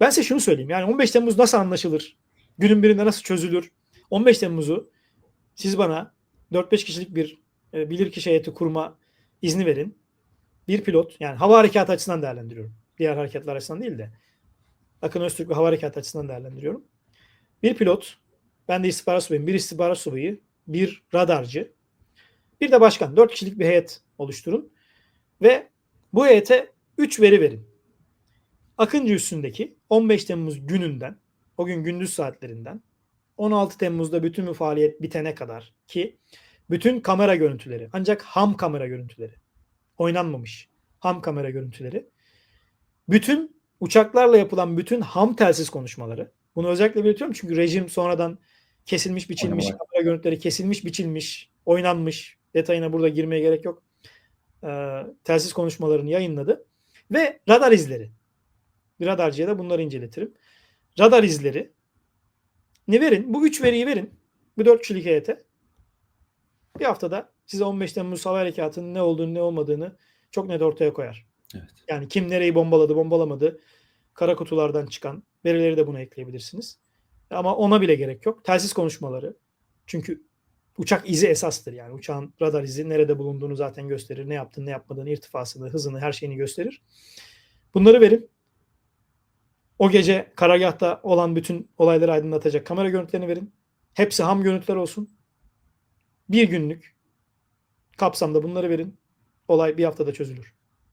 Ben size şunu söyleyeyim. Yani 15 Temmuz nasıl anlaşılır? Günün birinde nasıl çözülür? 15 Temmuz'u siz bana 4-5 kişilik bir e, bilirkişi heyeti kurma izni verin. Bir pilot yani hava harekatı açısından değerlendiriyorum. Diğer hareketler açısından değil de. Akın Öztürk ve hava harekatı açısından değerlendiriyorum. Bir pilot, ben de istihbarat subayım, bir istihbarat subayı, bir radarcı, bir de başkan. Dört kişilik bir heyet oluşturun. Ve bu heyete 3 veri verin. Akıncı üstündeki 15 Temmuz gününden, o gün gündüz saatlerinden 16 Temmuz'da bütün bu faaliyet bitene kadar ki bütün kamera görüntüleri ancak ham kamera görüntüleri oynanmamış ham kamera görüntüleri bütün uçaklarla yapılan bütün ham telsiz konuşmaları bunu özellikle belirtiyorum çünkü rejim sonradan kesilmiş biçilmiş Oynamalar. kamera görüntüleri kesilmiş biçilmiş oynanmış detayına burada girmeye gerek yok Ee, telsiz konuşmalarını yayınladı ve radar izleri bir radarcıya da bunları inceletirim radar izleri ne verin bu üç veriyi verin bu dört kişilik heyete bir haftada size 15 Temmuz Hava Harekatı'nın ne olduğunu ne olmadığını çok net ortaya koyar. Evet. Yani kim nereyi bombaladı, bombalamadı, kara kutulardan çıkan verileri de buna ekleyebilirsiniz. Ama ona bile gerek yok. Telsiz konuşmaları. Çünkü uçak izi esastır. Yani uçağın radar izi nerede bulunduğunu zaten gösterir. Ne yaptığını, ne yapmadığını, irtifasını, hızını, her şeyini gösterir. Bunları verin. O gece karargahta olan bütün olayları aydınlatacak kamera görüntülerini verin. Hepsi ham görüntüler olsun. Bir günlük kapsamda bunları verin. Olay bir haftada çözülür.